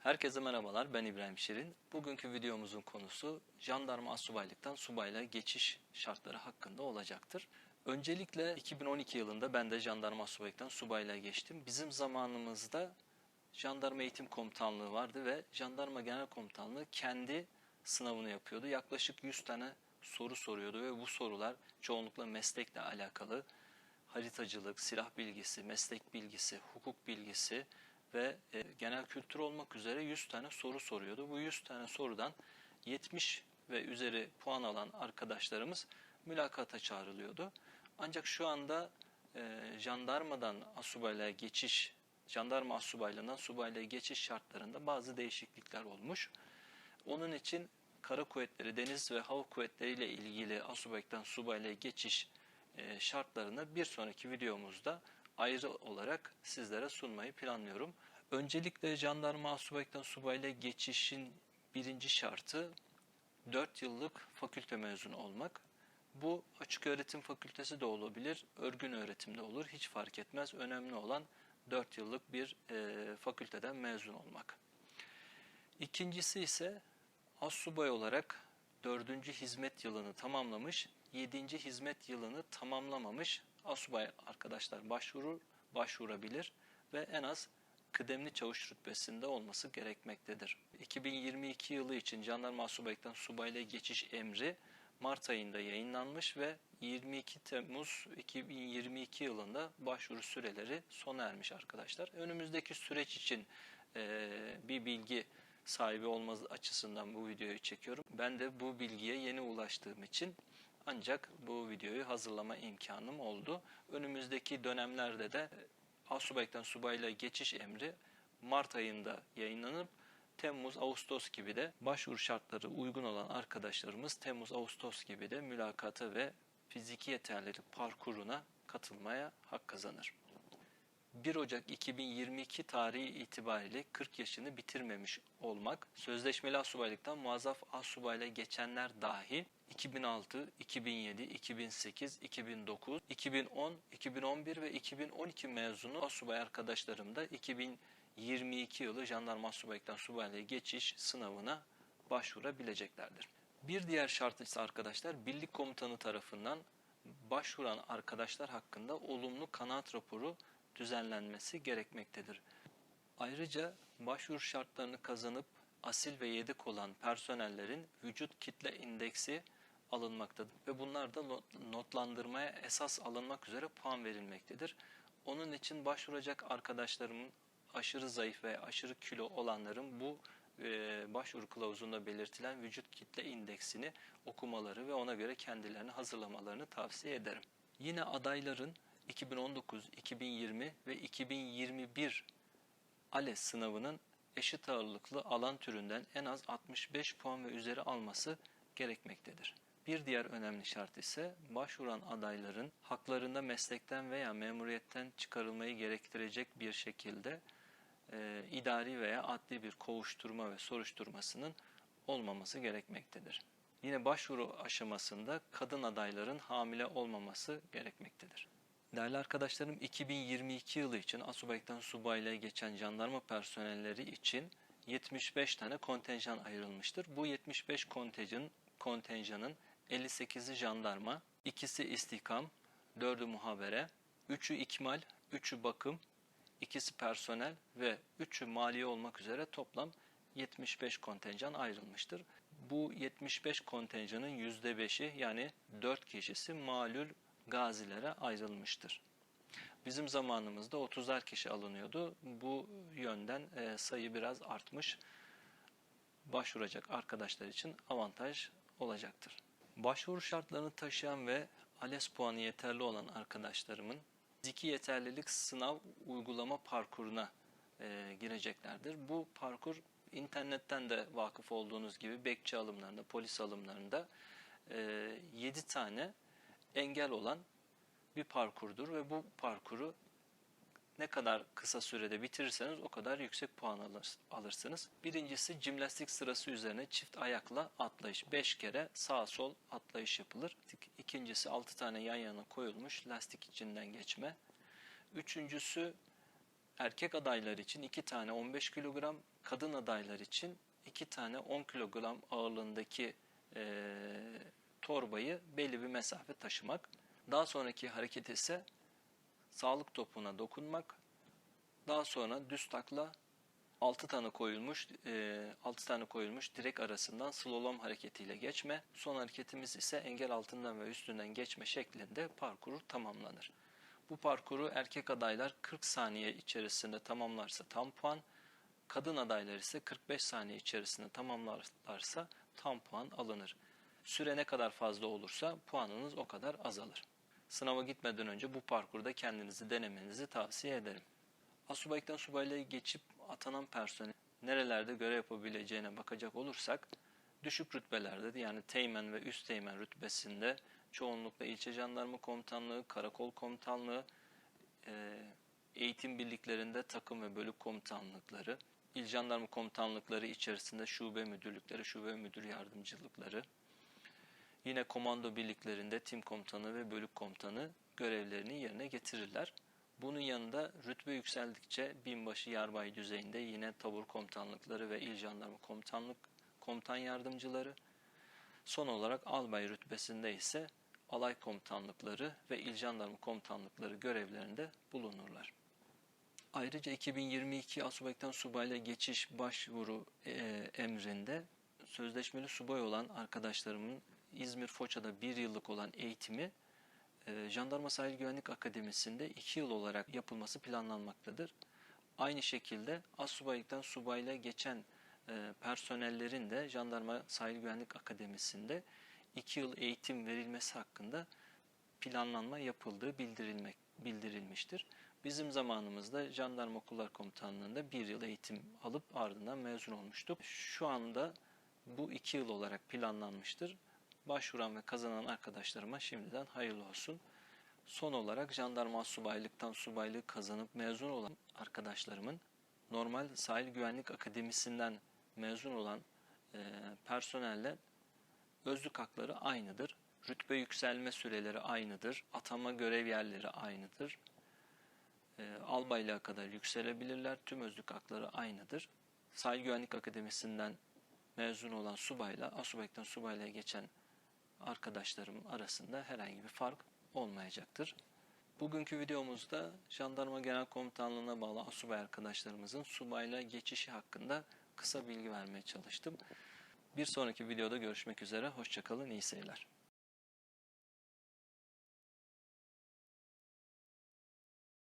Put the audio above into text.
Herkese merhabalar, ben İbrahim Şirin. Bugünkü videomuzun konusu jandarma asubaylıktan subaylığa geçiş şartları hakkında olacaktır. Öncelikle 2012 yılında ben de jandarma asubaylıktan subaylığa geçtim. Bizim zamanımızda jandarma eğitim komutanlığı vardı ve jandarma genel komutanlığı kendi sınavını yapıyordu. Yaklaşık 100 tane soru soruyordu ve bu sorular çoğunlukla meslekle alakalı haritacılık, silah bilgisi, meslek bilgisi, hukuk bilgisi ve e, genel kültür olmak üzere 100 tane soru soruyordu. Bu 100 tane sorudan 70 ve üzeri puan alan arkadaşlarımız mülakata çağrılıyordu. Ancak şu anda e, jandarmadan asubaylığa geçiş, jandarma asubaylığından subaylığa geçiş şartlarında bazı değişiklikler olmuş. Onun için kara kuvvetleri, deniz ve hava kuvvetleri ile ilgili asubaylıktan subaylığa geçiş e, şartlarını bir sonraki videomuzda ayrı olarak sizlere sunmayı planlıyorum. Öncelikle jandarma asubaylıktan subaylığa geçişin birinci şartı 4 yıllık fakülte mezunu olmak. Bu açık öğretim fakültesi de olabilir, örgün öğretimde olur, hiç fark etmez. Önemli olan 4 yıllık bir e, fakülteden mezun olmak. İkincisi ise assubay olarak 4. hizmet yılını tamamlamış, 7. hizmet yılını tamamlamamış asubay arkadaşlar başvurur, başvurabilir ve en az kıdemli çavuş rütbesinde olması gerekmektedir. 2022 yılı için jandarma asubaylıktan subaylığa geçiş emri Mart ayında yayınlanmış ve 22 Temmuz 2022 yılında başvuru süreleri sona ermiş arkadaşlar. Önümüzdeki süreç için bir bilgi sahibi olmaz açısından bu videoyu çekiyorum. Ben de bu bilgiye yeni ulaştığım için ancak bu videoyu hazırlama imkanım oldu. Önümüzdeki dönemlerde de Asubaylıktan subaylığa geçiş emri Mart ayında yayınlanıp Temmuz, Ağustos gibi de başvuru şartları uygun olan arkadaşlarımız Temmuz, Ağustos gibi de mülakata ve fiziki yeterlilik parkuruna katılmaya hak kazanır. 1 Ocak 2022 tarihi itibariyle 40 yaşını bitirmemiş olmak, sözleşmeli asubaylıktan muazzaf asubayla geçenler dahil 2006, 2007, 2008, 2009, 2010, 2011 ve 2012 mezunu asubay arkadaşlarım da 2022 yılı jandarma asubaylıktan subaylığa geçiş sınavına başvurabileceklerdir. Bir diğer şart ise arkadaşlar birlik komutanı tarafından başvuran arkadaşlar hakkında olumlu kanaat raporu düzenlenmesi gerekmektedir. Ayrıca başvuru şartlarını kazanıp asil ve yedek olan personellerin vücut kitle indeksi alınmaktadır ve bunlar da notlandırmaya esas alınmak üzere puan verilmektedir. Onun için başvuracak arkadaşlarımın aşırı zayıf ve aşırı kilo olanların bu e, başvuru kılavuzunda belirtilen vücut kitle indeksini okumaları ve ona göre kendilerini hazırlamalarını tavsiye ederim. Yine adayların 2019, 2020 ve 2021 ALES sınavının eşit ağırlıklı alan türünden en az 65 puan ve üzeri alması gerekmektedir. Bir diğer önemli şart ise başvuran adayların haklarında meslekten veya memuriyetten çıkarılmayı gerektirecek bir şekilde e, idari veya adli bir kovuşturma ve soruşturmasının olmaması gerekmektedir. Yine başvuru aşamasında kadın adayların hamile olmaması gerekmektedir. Değerli arkadaşlarım 2022 yılı için asubaylıktan subaylığa geçen jandarma personelleri için 75 tane kontenjan ayrılmıştır. Bu 75 kontenjan, kontenjanın 58'i jandarma, ikisi istihkam, 4'ü muhabere, 3'ü ikmal, 3'ü bakım, ikisi personel ve 3'ü maliye olmak üzere toplam 75 kontenjan ayrılmıştır. Bu 75 kontenjanın %5'i yani 4 kişisi malul gazilere ayrılmıştır. Bizim zamanımızda 30'ar kişi alınıyordu. Bu yönden e, sayı biraz artmış. Başvuracak arkadaşlar için avantaj olacaktır. Başvuru şartlarını taşıyan ve ALES puanı yeterli olan arkadaşlarımın fiziki yeterlilik sınav uygulama parkuruna e, gireceklerdir. Bu parkur internetten de vakıf olduğunuz gibi bekçi alımlarında, polis alımlarında e, 7 tane engel olan bir parkurdur ve bu parkuru ne kadar kısa sürede bitirirseniz o kadar yüksek puan alırsınız. Birincisi jimnastik sırası üzerine çift ayakla atlayış. 5 kere sağ sol atlayış yapılır. İkincisi 6 tane yan yana koyulmuş lastik içinden geçme. Üçüncüsü Erkek adaylar için 2 tane 15 kilogram, kadın adaylar için 2 tane 10 kilogram ağırlığındaki eee, torbayı belli bir mesafe taşımak. Daha sonraki hareket ise sağlık topuğuna dokunmak. Daha sonra düz takla 6 tane koyulmuş e, 6 tane koyulmuş direk arasından slalom hareketiyle geçme. Son hareketimiz ise engel altından ve üstünden geçme şeklinde parkuru tamamlanır. Bu parkuru erkek adaylar 40 saniye içerisinde tamamlarsa tam puan, kadın adaylar ise 45 saniye içerisinde tamamlarlarsa tam puan alınır. Süre ne kadar fazla olursa puanınız o kadar azalır. Sınava gitmeden önce bu parkurda kendinizi denemenizi tavsiye ederim. Asubaylıktan subaylığa geçip atanan personel nerelerde görev yapabileceğine bakacak olursak düşük rütbelerde yani teğmen ve üst teğmen rütbesinde çoğunlukla ilçe jandarma komutanlığı, karakol komutanlığı, e, eğitim birliklerinde takım ve bölük komutanlıkları, il jandarma komutanlıkları içerisinde şube müdürlükleri, şube müdür yardımcılıkları, yine komando birliklerinde tim komutanı ve bölük komutanı görevlerini yerine getirirler. Bunun yanında rütbe yükseldikçe binbaşı yarbay düzeyinde yine tabur komutanlıkları ve il jandarma komutanlık komutan yardımcıları. Son olarak albay rütbesinde ise alay komutanlıkları ve il jandarma komutanlıkları görevlerinde bulunurlar. Ayrıca 2022 Asubaylıktan subayla geçiş başvuru e, emrinde sözleşmeli subay olan arkadaşlarımın İzmir Foça'da bir yıllık olan eğitimi e, Jandarma Sahil Güvenlik Akademisi'nde 2 yıl olarak yapılması planlanmaktadır. Aynı şekilde Asubaylıktan subayla geçen e, personellerin de Jandarma Sahil Güvenlik Akademisi'nde 2 yıl eğitim verilmesi hakkında planlanma yapıldığı bildirilmek, bildirilmiştir. Bizim zamanımızda Jandarma Okullar Komutanlığı'nda bir yıl eğitim alıp ardından mezun olmuştuk. Şu anda bu iki yıl olarak planlanmıştır. Başvuran ve kazanan arkadaşlarıma şimdiden hayırlı olsun. Son olarak jandarma subaylıktan subaylığı kazanıp mezun olan arkadaşlarımın normal sahil güvenlik akademisinden mezun olan e, personelle özlük hakları aynıdır. Rütbe yükselme süreleri aynıdır. Atama görev yerleri aynıdır. E, albaylığa kadar yükselebilirler. Tüm özlük hakları aynıdır. Sahil Güvenlik Akademisi'nden mezun olan subayla, asubaylıktan subaylığa geçen arkadaşlarım arasında herhangi bir fark olmayacaktır. Bugünkü videomuzda Jandarma Genel Komutanlığı'na bağlı asubay arkadaşlarımızın subayla geçişi hakkında kısa bilgi vermeye çalıştım. Bir sonraki videoda görüşmek üzere. Hoşçakalın, iyi seyirler.